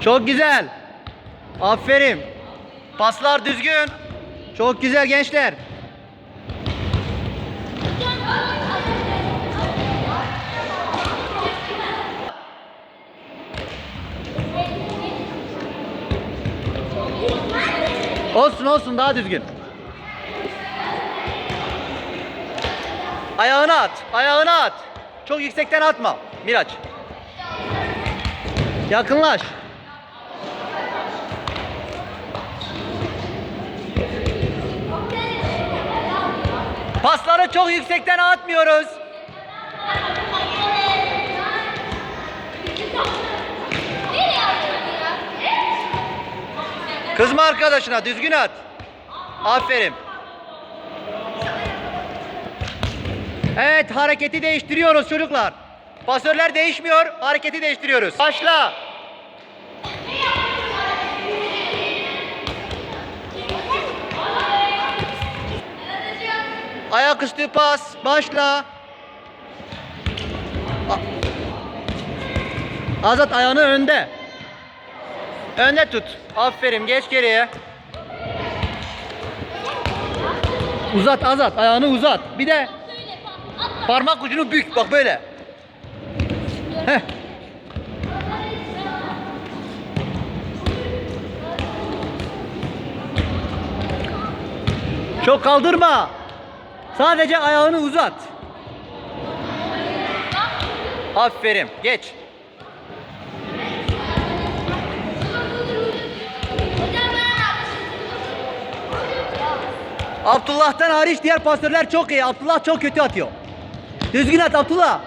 Çok güzel. Aferin. Paslar düzgün. Çok güzel gençler. Olsun olsun daha düzgün. Ayağını at. Ayağını at. Çok yüksekten atma. Miraç. Yakınlaş. Çok yüksekten atmıyoruz. Kızma arkadaşına düzgün at. Aferin. Evet hareketi değiştiriyoruz çocuklar. Pasörler değişmiyor, hareketi değiştiriyoruz. Başla. Ayaküstü pas, başla. Azat ayağını önde. Önde tut. Aferin, geç geriye. Uzat Azat, ayağını uzat. Bir de parmak ucunu bük, bak böyle. Heh. Çok kaldırma. Sadece ayağını uzat. Aferin. Geç. Abdullah'tan hariç diğer pasörler çok iyi. Abdullah çok kötü atıyor. Düzgün at Abdullah.